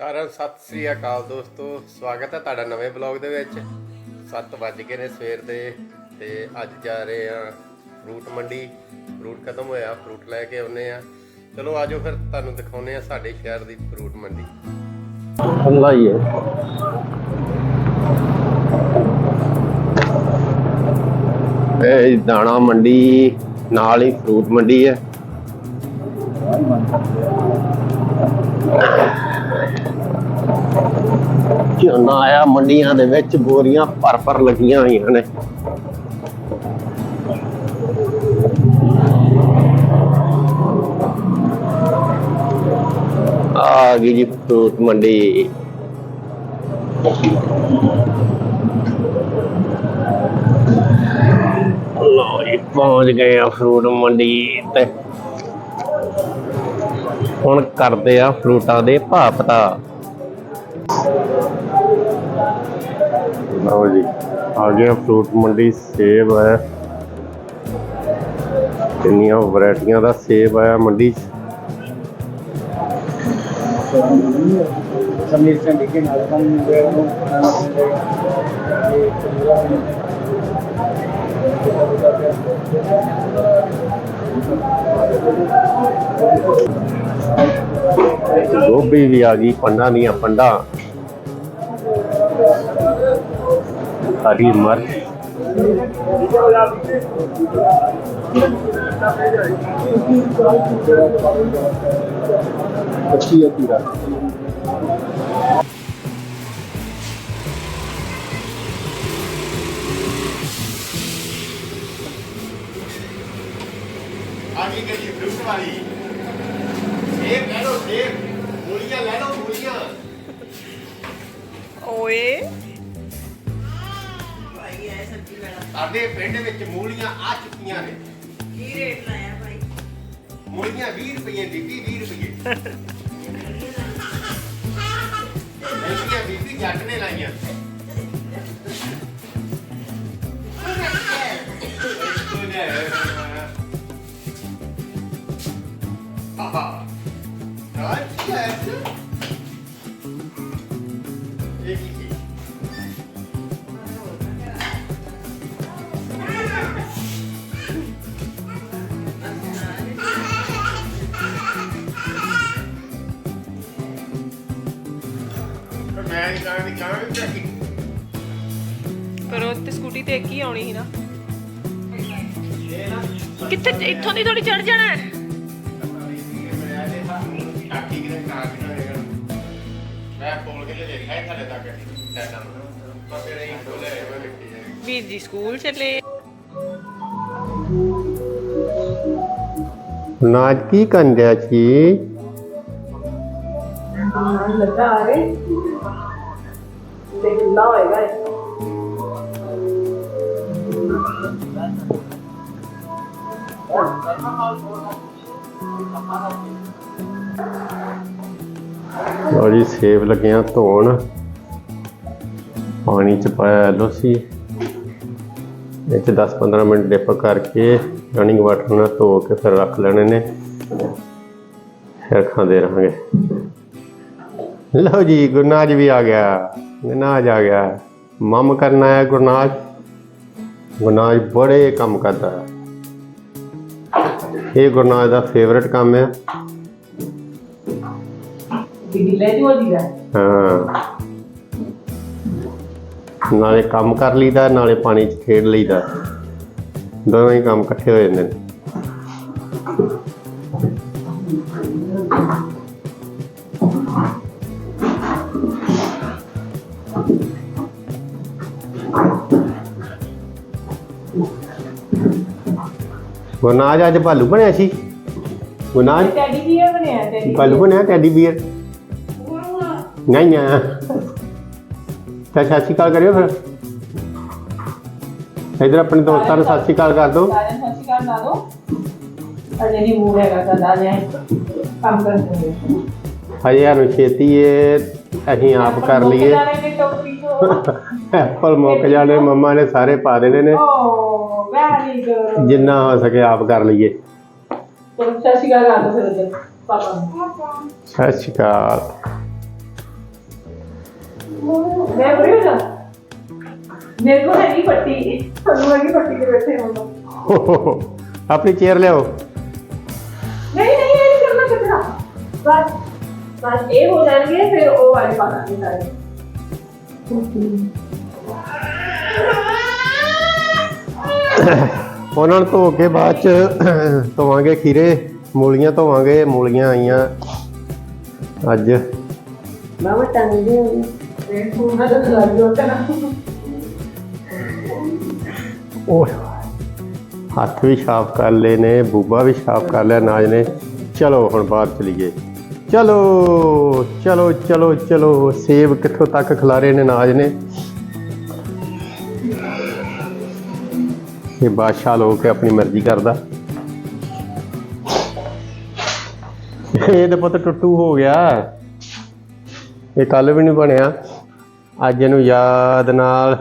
ਸਾਰਿਆਂ ਨੂੰ ਸਤਿ ਸ੍ਰੀ ਅਕਾਲ ਦੋਸਤੋ। ਸਵਾਗਤ ਹੈ ਤੁਹਾਡਾ ਨਵੇਂ ਬਲੌਗ ਦੇ ਵਿੱਚ। 7 ਵੱਜ ਗਏ ਨੇ ਸਵੇਰ ਦੇ ਤੇ ਅੱਜ ਜਾ ਰਹੇ ਆ ਫਰੂਟ ਮੰਡੀ। ਫਰੂਟ ਖਤਮ ਹੋਇਆ, ਫਰੂਟ ਲੈ ਕੇ ਆਉਨੇ ਆ ਚਲੋ ਆਜੋ ਫਿਰ ਤੁਹਾਨੂੰ ਦਿਖਾਉਨੇ ਆ ਸਾਡੇ ਸ਼ਹਿਰ ਦੀ ਫਰੂਟ ਮੰਡੀ। ਠੰਡਾ ਹੀ। ਹੈ ਇਹ ਦਾਣਾ ਮੰਡੀ, ਨਾਲ ਹੀ ਫਰੂਟ ਮੰਡੀ ਹੈ। ਝੋਨਾ ਆਇਆ, ਮੰਡੀਆਂ ਦੇ ਵਿੱਚ ਬੋਰੀਆਂ ਭਰ ਭਰ ਲੱਗੀਆਂ ਹੋਈਆਂ ਨੇ। ਆ ਗਈ ਜੀ ਫਰੂਟ ਮੰਡੀ। ਲਓ ਜੀ, ਪਹੁੰਚ ਗਏ ਆ ਫਰੂਟ ਮੰਡੀ ਤੇ। ਹੁਣ ਕਰਦੇ ਆ ਫਰੂਟਾਂ ਦੇ ਭਾਅ ਪਤਾ ਜੀ, ਆ ਗਿਆ ਫਰੂਟ ਮੰਡੀ, ਸੇਬ ਹੈ। ਕਿੰਨੀਆਂ ਵੈਰਾਈਟੀਆਂ ਦਾ ਸੇਬ ਆਇਆ ਮੰਡੀ 'ਚ। ਸਮੀਰ ਵੀ ਆ ਗਈ, ਪੰਡਾਂ ਦੀਆਂ ਪੰਡਾਂ। ਸਾਡੀ ਇਮਾਰਤ ਅੱਛੀ ਹੈ ਪੀਰਾ। ਆਗੇ ਕਰੀਏ ਬਲੂ ਵਾਲੀ। ਮੂਲੀਆਂ ਬੀਬੀ ਜੱਟ ਨੇ ਲਾਈਆਂ। ਪਰ ਉਹ ਤੇ ਸਕੂਟੀ ਤੇ ਇੱਕ ਹੀ ਆਉਣੀ ਸੀ ਨਾ। ਕਿੱਥੇ ਇੱਥੋਂ ਦੀ ਥੋੜੀ ਚੜ ਜਾਣਾ ਹੈ। ਵੀਰ ਜੀ ਸਕੂਲ ਚੱਲੇ। ਨਾਜ ਕੀ ਕੰਦਿਆ ਸੀ? ਲੱਗਾ ਆ ਗਏ ਤੇ ਕਿੰਨਾ ਹੋਏਗਾ ਲਓ ਜੀ, ਸੇਬ ਲੱਗਿਆ ਧੋਣ। ਪਾਣੀ ਚ ਪਾਇਆ ਲੋਸੀ ਇਹ ਚ 10-15 ਮਿੰਟ ਡਿਪ ਕਰਕੇ ਰਨਿੰਗ ਵਾਟਰ ਨਾਲ ਧੋ ਕੇ ਫਿਰ ਰੱਖ ਲੈਣੇ ਨੇ। ਫਿਰ ਖਾਂਦੇ ਰਹਾਂਗੇ। ਲਓ ਜੀ ਗੁਰਨਾਜ ਵੀ ਆ ਗਿਆ। ਗੁਰਨਾਜ ਆ ਗਿਆ। ਮਮ ਕਰਨਾ ਹੈ ਗੁਰਨਾਜ ਗੁਰਨਾਜ ਬੜੇ ਕੰਮ ਕਰਦਾ ਹੈ। ਇਹ ਗੁਰਨਾਜ ਦਾ ਫੇਵਰਟ ਕੰਮ ਲੈ ਜੂ ਹਾਂ। ਨਾਲੇ ਕੰਮ ਕਰ ਲਈਦਾ ਨਾਲੇ ਪਾਣੀ 'ਚ ਖੇਡ ਲਈਦਾ। ਦੋਵੇਂ ਹੀ ਕੰਮ ਇਕੱਠੇ ਹੋ ਜਾਂਦੇ ਨੇ। ਗੁਨਾਜ ਅੱਜ ਭਾਲੂ ਬਣਿਆ ਸੀ। ਗੁਨਾਜ ਟੈਡੀ ਬੀਅਰ ਬਣਿਆ ਟੈਡੀ ਭਾਲੂ ਬਣਿਆ ਟੈਡੀ ਬੀਅਰ ਨਹੀਂ ਨਾ ਤਾਂ ਸਤਿ ਸ਼੍ਰੀ ਅਕਾਲ ਕਰਿਓ ਫਿਰ। ਇਧਰ ਆਪਣੇ ਦੋਸਤਾਂ ਨੂੰ ਸਤਿ ਸ਼੍ਰੀ ਅਕਾਲ ਕਰ ਦਿਓ। ਸਾਰਿਆਂ ਨੂੰ ਸਤਿ ਸ਼੍ਰੀ ਅਕਾਲ ਲਾ ਦੋ ਅਜੇ ਨਹੀਂ ਮੂਡ ਹੈਗਾ ਸਾਡਾ ਅਜੇ ਕੰਮ ਕਰਦੇ ਹਾਂ ਹਜੇ ਸਾਨੂੰ ਛੇਤੀ ਏ ਅਸੀਂ ਆਪ ਕਰ ਲਈਏ। ਨੇ ਤੋਂ। ਐਪਲ ਮੁੱਕ ਜਾਣੇ ਮੰਮਾ ਨੇ ਸਾਰੇ ਪਾ ਦੇਣੇ ਨੇ। ਓ ਵੈਰੀ ਗੁੱਡ ਜਿੰਨਾ ਹੋ ਸਕੇ ਆਪ ਕਰ ਲਈਏ। ਸਤਿ ਸ਼੍ਰੀ ਅਕਾਲ ਹੋ ਆਪਣੀ ਚੇਅਰ ਲਿਆਓ। ਨਹੀਂ ਨਹੀਂ ਇਹ ਕਰਨਾ ਚੱਕਣਾ ਬਸ ਬਸ ਇਹ ਹੋ ਜਾਣਗੇ ਫਿਰ ਉਹ ਵਾਲੇ ਪਾ ਦਾਂਗੇ ਸਾਰੇ। ਉਹਨਾਂ ਨੂੰ ਧੋ ਕੇ ਬਾਅਦ ਚ ਧੋਵਾਂਗੇ ਖੀਰੇ ਮੂਲੀਆਂ ਧੋਵਾਂਗੇ ਮੂਲੀਆਂ ਆਈਆਂ ਅੱਜ। ਬਾਬਾ ਟੰਗਦੇ ਹੋ ਲੱਗ ਗਿਆ ਹੱਥ ਵੀ ਸਾਫ਼ ਕਰ ਲਏ ਨੇ ਬੂਬਾ ਵੀ ਸਾਫ਼ ਕਰ ਲਿਆ ਨਾਜ ਨੇ। ਚਲੋ ਹੁਣ ਬਾਹਰ ਚਲੀਏ। ਚਲੋ ਚਲੋ ਚਲੋ ਚਲੋ ਸੇਬ ਕਿੱਥੋਂ ਤੱਕ ਖਿਲਾਰੇ ਨੇ ਨਾਜ ਨੇ? ਇਹ ਬਾਦਸ਼ਾਹ ਲੋਕ ਆਪਣੀ ਮਰਜ਼ੀ ਕਰਦਾ। ਇਹ ਤਾਂ ਪੁੱਤ ਟੁੱਟੂ ਹੋ ਗਿਆ। ਇਹ ਕੱਲ ਵੀ ਨਹੀਂ ਬਣਿਆ। ਅੱਜ ਇਹਨੂੰ ਯਾਦ ਨਾਲ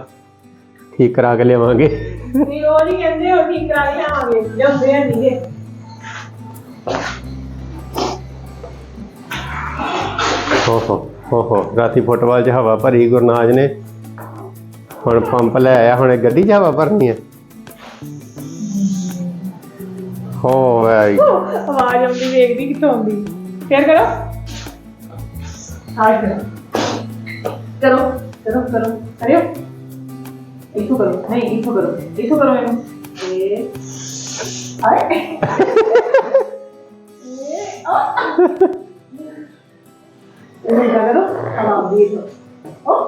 ਠੀਕ ਕਰਾ ਕੇ ਲਿਆਵਾਂਗੇ। ਨਹੀਂ ਉਹ ਨਹੀਂ ਕਹਿੰਦੇ ਉਹ ਠੀਕ ਕਰਾ ਕੇ ਆਵਾਂਗੇ ਜਾਂਦੇ ਆ ਨਹੀਂਗੇ ਹੋ ਹੋ ਹੋ ਹੋ ਰਾਤੀ ਫੁੱਟਬਾਲ 'ਚ ਹਵਾ ਭਰੀ ਗੁਰਨਾਜ ਨੇ। ਹੁਣ ਪੰਪ ਲੈ ਆਇਆ ਹੁਣ ਗੱਡੀ 'ਚ ਹਵਾ ਭਰਨੀ ਹੈ। ਹੋ ਵੈਰੀ ਆਵਾਜ਼ ਆਉਂਦੀ ਵੇਖਦੀ ਕਿੱਥੋਂ ਆਉਂਦੀ ਫੇਰ ਕਰੋ ਹਾਏ ਕਰੋ ਕਰੋ ਕਰੋ ਕਰੋ ਕਰਿਓ ਇੱਥੋਂ ਕਰੋ ਨਹੀਂ ਇੱਥੋਂ ਕਰੋ ਇੱਥੋਂ ਕਰੋ ਇਹਨੂੰ ਇਹ ਹਾਏ ਇਹ ਆ ਇਹ ਜਾ ਕਰੋ ਆਵਾਜ਼ ਦੀ ਇੱਥੋਂ ਓ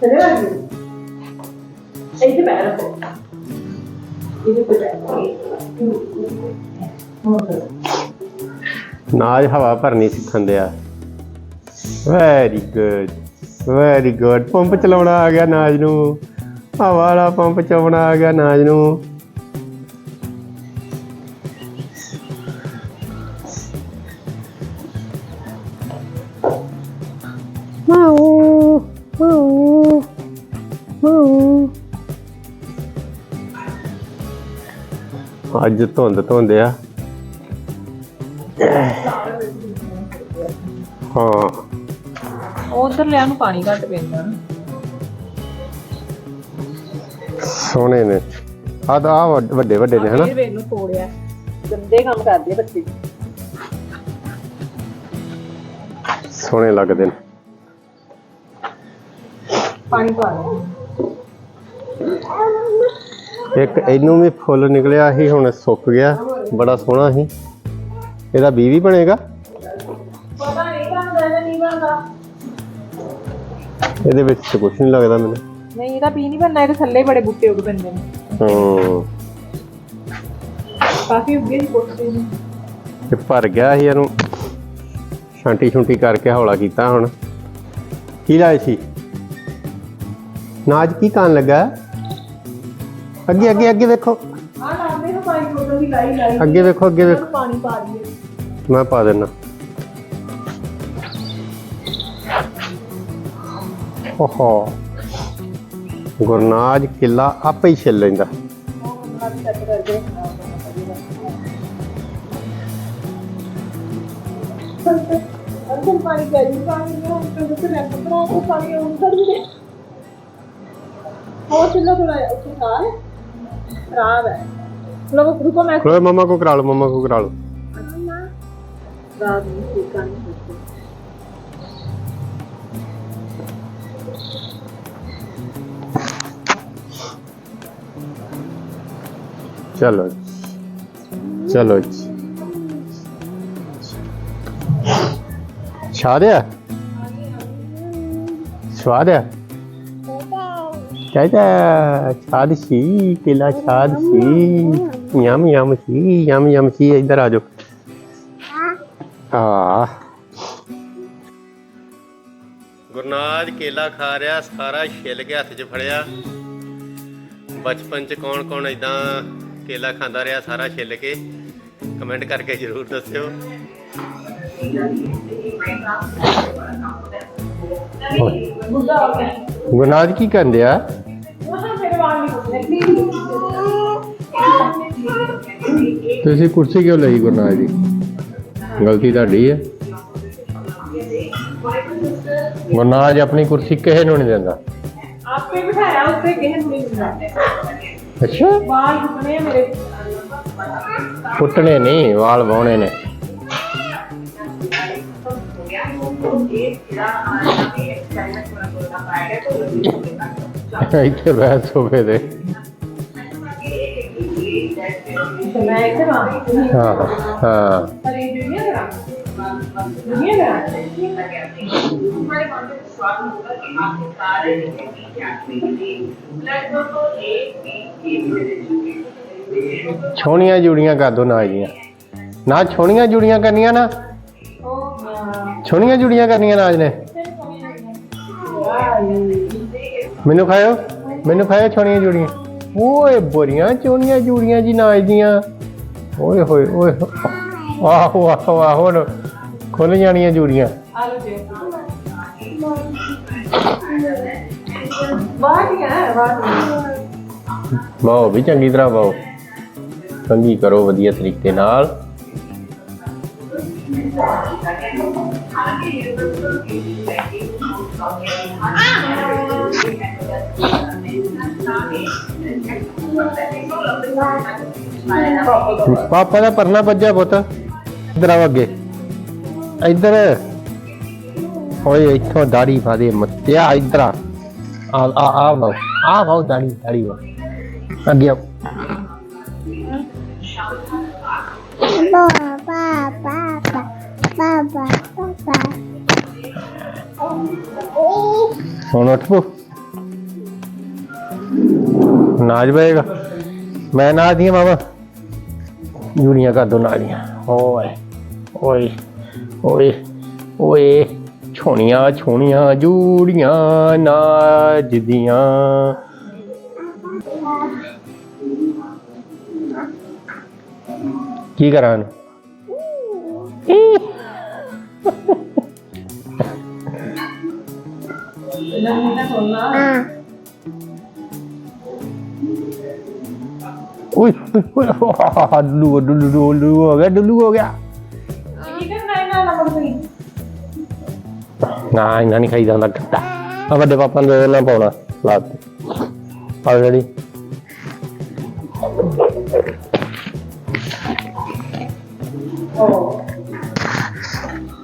ਚਲੇ ਆ ਜੀ ਇੱਥੇ ਬੈਠ ਨਾਜ ਹਵਾ ਭਰਨੀ ਸਿੱਖਣ ਦਿਆ। Very good very good pump ਚਲਾਉਣਾ ਆ ਗਿਆ ਨਾਜ ਨੂੰ। ਹਵਾ ਵਾਲਾ ਪੰਪ ਚਲਾਉਣਾ ਆ ਗਿਆ ਨਾਜ ਨੂੰ। ਅੱਜ ਧੁੰਦ ਧੁੰਦ ਆ। ਹਾਂ। ਉਧਰ ਲਿਆ ਨੂੰ ਪਾਣੀ ਘੱਟ ਪੈਂਦਾ। ਨਾ ਸੋਹਣੇ ਨੇ। ਆ ਤਾਂ ਆਹ ਵੱਡ- ਵੱਡੇ ਨੇ ਹਨਾ? ਫਿਰ ਵੇਖ ਨੂੰ ਤੋੜਿਆ ਗੰਦੇ ਕੰਮ ਕਰਦੇ ਬੱਚੇ। ਸੋਹਣੇ ਲੱਗਦੇ ਨੇ। ਪਾਣੀ ਪਾ ਲਓ। ਇੱਕ ਇਹਨੂੰ ਵੀ ਫੁੱਲ ਨਿਕਲਿਆ ਸੀ ਹੁਣ ਸੁੱਕ ਗਿਆ ਬੜਾ ਸੋਹਣਾ ਸੀ। ਇਹਦਾ ਬੀ ਵੀ ਬਣੇਗਾ? ਪਤਾ ਨਹੀਂ ਬਣਦਾ ਜਾਂ ਨਹੀਂ ਬਣਦਾ। ਇਹਦੇ ਵਿੱਚ ਤਾਂ ਕੁਝ ਨਹੀਂ ਲੱਗਦਾ ਮੈਨੂੰ। ਨਹੀਂ ਇਹਦਾ ਪੀ ਨਹੀਂ ਬੰਨਾ ਇਹਦੇ ਥੱਲੇ ਬੜੇ ਬੂਟੇ ਉੱਗ ਪੈਂਦੇ ਨੇ। ਹੂੰ। ਕਾਫੀ ਉੱਗੇ ਸੀ ਕੋਠੇ ਨੇ। ਇਹ ਭਰ ਗਿਆ ਸੀ ਇਹਨੂੰ। ਛਾਂਟੀ ਛੁੰਟੀ ਕਰਕੇ ਹੌਲਾ ਕੀਤਾ ਹੁਣ। ਕੀ ਲਾਇਆ ਸੀ? ਨਾਜ ਕੀ ਕਾਨ ਲੱਗਾ? ਅੱਗੇ ਅੱਗੇ ਅੱਗੇ ਵੇਖੋ। ਆ ਲਾਉਂਦੇ ਹਾਂ ਪਾਣੀ ਬੋਤਲ ਦੀ ਲਾਈ ਲਾਈ। ਅੱਗੇ ਵੇਖੋ ਅੱਗੇ ਵੇਖੋ। ਪਾਣੀ ਪਾ ਦਈਏ। ਮੈਂ ਪਾ ਦੇਣਾ। ਓਹੋ। ਗੁਰਨਾਜ ਕਿਲਾ ਆਪੇ ਹੀ ਛਿੱਲ ਲੈਂਦਾ। ਅੰਦਰ ਪਾਣੀ ਪੈ ਜੀ ਪਾਣੀ ਨੂੰ ਹੁਣ ਤੋਂ ਤੇ ਰੱਖ ਬਣਾ ਕੇ ਪਾਣੀ on ਕਰ ਦੇ ਹੋ ਚਲੋ ਥੋੜਾ ਉੱਥੇ ਖਾਲ ਮੈਂ ਕੋਲੇ ਮਮਾ ਕੋ ਕਰਾ ਲਓ ਮਮਾ ਕੋ ਕਰਾ ਰਾਤ ਨੂੰ ਠੀਕ ਆ ਨਹੀਂ ਸਕਦੀ ਚਲੋ। ਚਲੋ ਜੀ। ਛਾੜਿਆ ਸੀ ਕਿਲਾ ਛਾੜ ਸੀ। ਯਮ ਯਮ ਸੀ ਯਮ ਯਮ ਸੀ ਇੱਧਰ ਆ ਜਾਓ। ਆ ਗੁਰਨਾਜ ਕੇਲਾ ਖਾ ਰਿਹਾ ਸਾਰਾ ਛਿੱਲ ਕੇ ਹੱਥ 'ਚ ਫੜਿਆ। ਬਚਪਨ 'ਚ ਕੌਣ ਕੌਣ ਇਦਾਂ ਕੇਲਾ ਖਾਂਦਾ ਰਿਹਾ ਸਾਰਾ ਛਿੱਲ ਕੇ? ਕਮੈਂਟ ਕਰਕੇ ਜਰੂਰ ਦੱਸਿਓ। ਗੁਰਨਾਜ ਕੀ ਕਰਦੇ ਆ ਤੁਸੀਂ ਕੁਰਸੀ ਕਿਉਂ ਲਈ ਗੁਰਨਾਜ ਦੀ ਗਲਤੀ ਤੁਹਾਡੀ ਹੈ। ਗੁਰਨਾਜ ਆਪਣੀ ਕੁਰਸੀ ਕਿਸੇ ਨੂੰ ਨਹੀਂ ਦਿੰਦਾ। ਆਪੇ ਬਿਠਾਇਆ ਉੱਤੇ ਕਿਸੇ ਨੂੰ ਨਹੀਂ ਮਿਲਦਾ ਅੱਛਾ। ਰੁਕਣੇ ਆ ਮੇਰੇ। ਪੁੱਟਣੇ ਨਹੀਂ ਵਾਲ ਵਾਉਣੇ ਨੇ। ਇੱਥੇ ਬਹਿ ਸੋਫੇ ਦੇ ਕਰਾਂ ਛੋਣੀਆਂ ਜੁੜੀਆਂ ਕਰ ਦੋ ਨਾ ਜੀਆਂ। ਨਾ ਛੋਣੀਆਂ ਜੁੜੀਆਂ ਕਰਨੀਆਂ ਨਾ। ਛੋਣੀਆਂ ਜੁੜੀਆਂ ਕਰਨੀਆਂ ਨਾਜ ਨੇ। ਮੈਨੂੰ ਖਾਇਓ। ਮੈਨੂੰ ਖਾਇਓ ਛੋਣੀਆਂ ਜੁੜੀਆਂ। ਓਏ ਬੜੀਆਂ ਚੋਣੀਆਂ ਜੁੜੀਆਂ ਜੀ ਨਾਜ ਦੀਆਂ ਓਏ ਹੋਏ ਓਏ ਆਹੋ ਆਹੋ ਆਹੋ ਖੁੱਲ ਜਾਣੀਆਂ ਜੁੜੀਆਂ ਆ ਲੋ ਜੀ ਬਾਹਰ ਹੀ ਹੈ ਬਾਹਰ ਵਾਓ ਵੀ ਚੰਗੀ ਤਰ੍ਹਾਂ ਵਾਓ ਚੰਗੀ ਕਰੋ ਵਧੀਆ ਤਰੀਕੇ ਨਾਲ। ਪਾਪਾ ਦਾ ਪਰਨਾ ਵੱਜਿਆ ਪੁੱਤ ਇਧਰ ਆਓ ਅੱਗੇ ਇੱਧਰ ਓਏ ਇੱਥੋਂ ਦਾੜੀ ਪਾ ਦੇ ਮੱਤਿਆ ਇੱਧਰ ਆ ਆ ਆ ਆ ਵਾਓ ਆ ਵਾਓ ਦਾੜੀ ਦਾੜੀ ਵਾਓ ਅੱਗੇ ਆਓ Papa, papa, papa, papa. ਹੁਣ ਉੱਠ ਪੋ। ਨਾਚ ਪਏਗਾ। ਮੈਂ ਨਾਚ ਦੀਆਂ ਮਾਮਾ ਜੂੜੀਆਂ ਕਰ ਦੋ ਨਾਲੀਆਂ। ਓਏ ਓਏ ਓਏ ਓਏ ਛੋਣੀਆਂ ਛੋਣੀਆਂ ਜੂੜੀਆਂ ਨਾਚਦੀਆਂ ਕੀ ਕਰਾਂ ਇਹਨੂੰ? ਨੰਨੀ ਦਾ ਖੋਲਣਾ ਓਏ ਓਏ, ਓਏ ਆਹ, ਡੁੱਲੂ ਡੁੱਲੂ ਡੁੱਲੂ ਹੋ ਗਿਆ ਡੁੱਲੂ ਹੋ ਗਿਆ ਕੀ ਕਰਨਾ ਇਹਨਾਂ ਨਾਲ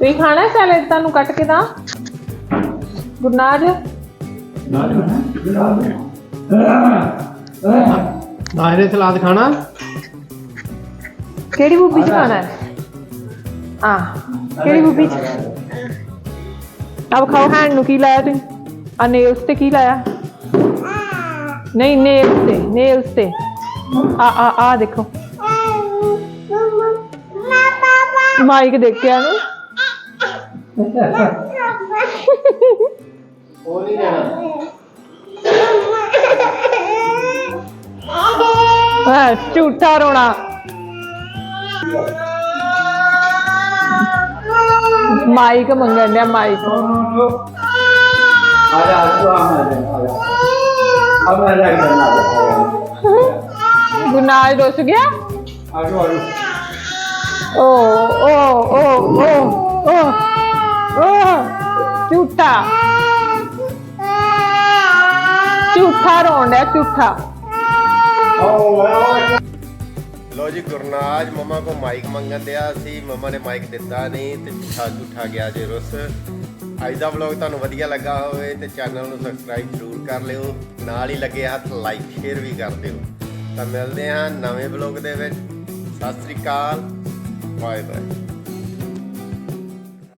ਤੁਸੀਂ ਖਾਣਾ ਸੈਲਡ ਤੁਹਾਨੂੰ ਕੱਟ ਕੇ ਦਾਂ ਗੁਰਨਾਜ? ਨਾਹਰੇ ਸਲਾਦ ਖਾਣਾ? ਕਿਹੜੀ ਬੂਬੀ ਚ ਖਾਣਾ ਹੈ? ਆ ਕਿਹੜੀ ਬੂਬੀ ਚ? ਅਬ ਖਾਓ ਹੈਂਡ ਨੂੰ ਕੀ ਲਾਇਆ ਤੁਸੀਂ? ਆ ਨੇਲਸ ਤੇ ਕੀ ਲਾਇਆ? ਨਹੀਂ ਨੇਲਸ ਤੇ ਨੇਲਸ ਤੇ। ਆ ਆ ਆ ਦੇਖੋ। ਮਾਈਕ ਦੇਖ ਕੇ हाँ झूठा रोना माइक मंगन दिया माइक गुनाज रुस गया ओ ओ ओ ओ ओ ਓਹ, ਝੂਠਾ। ਝੂਠਾ ਰੋਣ ਡਿਆ, ਝੂਠਾ। ਲੋ ਜੀ, ਗੁਰਨਾਜ ਮਮਾ ਕੋ ਮਾਈਕ ਮੰਗਣ ਦਿਆ ਸੀ। ਮਮਾ ਨੇ ਮਾਈਕ ਦਿੱਤਾ ਨਹੀਂ ਤੇ ਝੂਠਾ ਝੂਠਾ ਗਿਆ ਜੇ ਰੁੱਸ। ਅੱਜ ਦਾ ਵਲੌਗ ਤੁਹਾਨੂੰ ਵਧੀਆ ਲੱਗਾ ਹੋਵੇ ਤੇ ਚੈਨਲ ਨੂੰ ਸਬਸਕ੍ਰਾਈਬ ਜ਼ਰੂਰ ਕਰ ਲਿਓ। ਨਾਲ ਹੀ ਲੱਗੇ ਹੱਥ ਲਾਈਕ ਸ਼ੇਅਰ ਵੀ ਕਰ ਦਿਓ। ਤਾਂ ਮਿਲਦੇ ਹਾਂ ਨਵੇਂ ਵਲੌਗ ਦੇ ਵਿੱਚ। ਸਤਿ ਸ੍ਰੀ ਅਕਾਲ। Bye bye